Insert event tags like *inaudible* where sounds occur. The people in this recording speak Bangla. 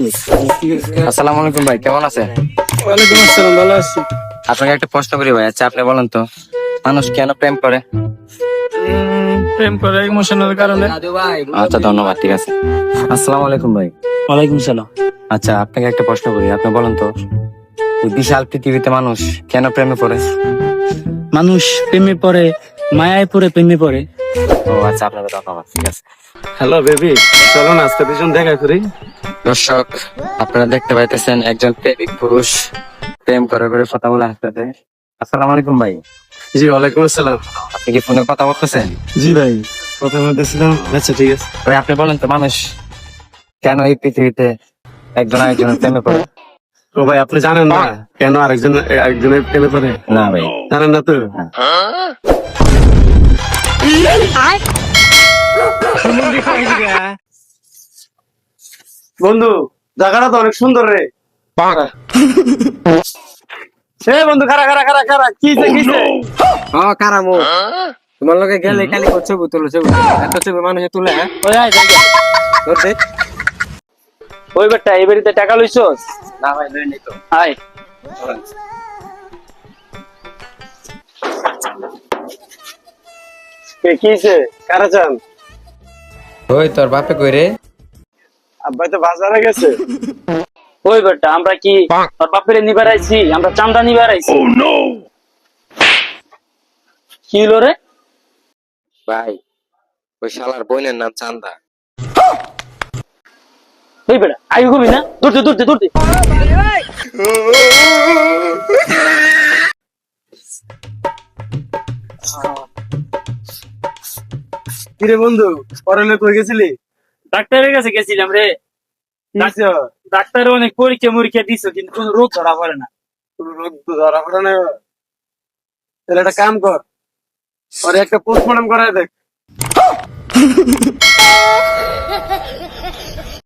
আসসালামু আলাইকুম ভাই কেমন আছেন? ওয়ালাইকুম আসসালাম ভালো আছি। আপনাকে একটা প্রশ্ন করি ভাই আচ্ছা আপনি বলেন তো মানুষ কেন প্রেম করে? প্রেম করে ইমোশনাল কারণে। আচ্ছা ধন্যবাদ ঠিক আছে। আসসালামু আলাইকুম ভাই। ওয়ালাইকুম সালাম। আচ্ছা আপনাকে একটা প্রশ্ন করি আপনি বলেন তো বিশাল পৃথিবীতে মানুষ কেন প্রেমে পড়ে? মানুষ প্রেমে পড়ে মায়ায় পড়ে প্রেমে পড়ে। ও আচ্ছা আপনাকে ধন্যবাদ ঠিক আছে। হ্যালো বেবি চলো না আজকে দুজন দেখা করি। দর্শক আপনারা দেখতে পাইতেছেন একজন প্রেমিক পুরুষ। প্রেম করে করে কথা বলে আসতেছে আসসালামু আলাইকুম ভাই। জি ওয়ালাইকুম আসসালাম। আপনি কি ফোনে কথা বলতেছেন? জি ভাই প্রথমে দেখছিলাম আচ্ছা ঠিক আছে। ভাই আপনি বলেন তো মানুষ কেন এই পৃথিবীতে একজন আরেকজনের প্রেমে পড়ে? ও ভাই আপনি জানেন না কেন আরেকজন আরেকজনের প্রেমে পড়ে? না ভাই। জানেন না তো? বন্ধু জায়গাটা তো অনেক সুন্দর রে। সে বন্ধু খারা খারা খারা খারা ও কারামু তোমার লগে গেলে খালি কো ছবি তুলো ছবি এত ছবি মানুষে তুলে হ্যাঁ? ওই আয় যাই তোর দে। ওই বেটা এই বাড়িতে টাকা লইছস? না ভাই লই নি তো। আয়। কে কিছে কারা চান? ওই তোর বাপে কই রে? আব্বাই তো বাজারে গেছে। *laughs* ওই বেটা আমরা কি তোর বাপের নিবার আইছি আমরা চান্দা নিবার আইছি কি হলো রে? ভাই ওই শালার বোনের নাম চান্দা। ওই বেটা আই কবি না? দূরতে দূরতে দূরতে কিরে বন্ধু পড়ালে কই গেছিলি? ডাক্তারের কাছে গেছিলাম রে। ডাক্তার অনেক পরীক্ষা মরীক্ষা দিছ কিন্তু কোন রোগ ধরা পড়ে না। রোগ ধরা পড়ে না। তাহলে একটা কাম কর পরে একটা পোস্টমর্টম করায় দেখ। *laughs*